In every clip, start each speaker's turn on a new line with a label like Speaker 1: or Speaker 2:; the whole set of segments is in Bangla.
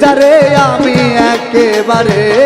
Speaker 1: যারে আমি একেবারে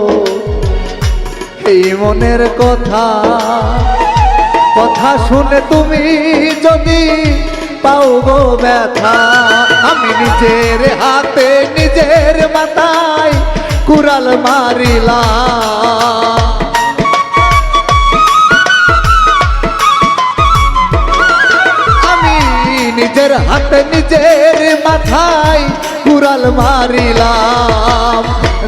Speaker 1: এই মনের কথা কথা শুনে তুমি যদি পাও গো ব্যথা, আমি নিজের হাতে, নিজের মাথায় কুড়াল মারিলাম। আমি নিজের হাতে, নিজের মাথায় কুড়াল মারিলাম।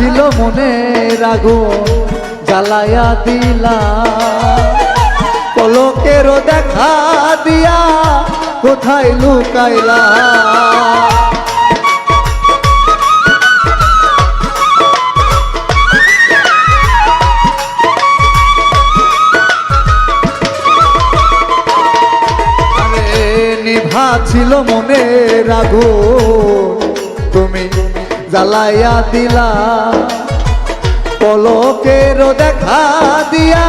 Speaker 1: ছিল মনে আগুন জ্বালায়া দিলা। পলকেরও দেখা দিয়া কোথায় লুকাইলা? ছিল মনে তুমি জ্বালাইয়া দিলা, পলকেরও দেখা দিয়া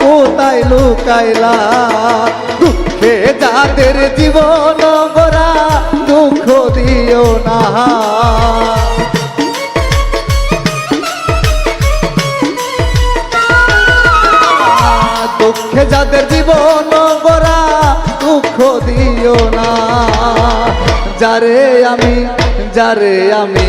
Speaker 1: কোথায় লুকাইলা? দুঃখে যাদের জীবন গড়া দুঃখ দিও না। দুঃখে যাদের জীবন গড়া দুঃখ দিও না। যারে আমি যারে আমি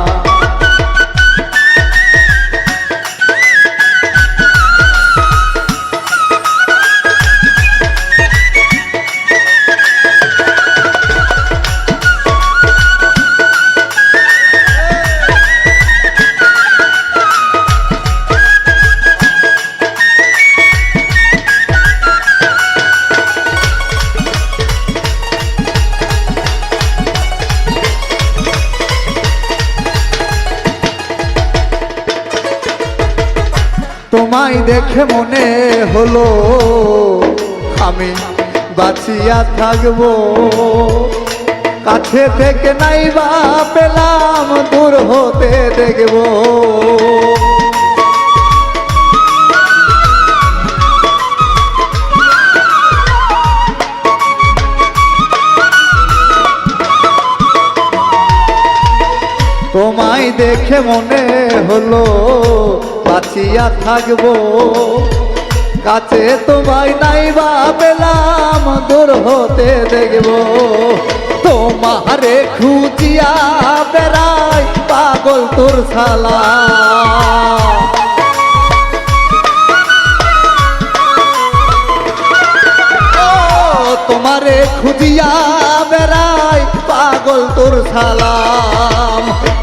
Speaker 1: তোমায় দেখে মনে হলো, আমি বাঁচিয়া থাকব। কাছে থেকে নাই বা পেলাম, দূর হতে দেখব। তোমায় দেখে মনে হলো বাঁচিয়া থাকব। কাছে তোমায় নাই বা পেলাম, দূর হতে দেখব। তোমারে খুঁজিয়া বেড়াই পাগল তোর সালা তোমারে খুঁজিয়া বেড়াই পাগল তোর সালাম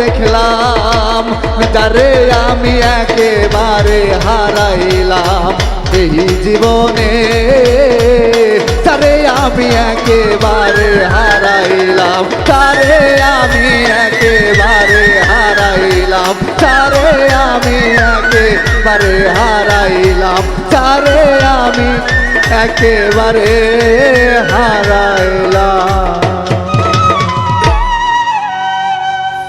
Speaker 1: দেখলাম, যারে আমি একেবারে হারাইলাম। এই জীবনে তারে আমি একেবারে হারাইলাম তারে আমি একেবারে হারাইলাম তারে আমি একেবারে হারাইলাম তারে আমি একেবারে হারাইলাম।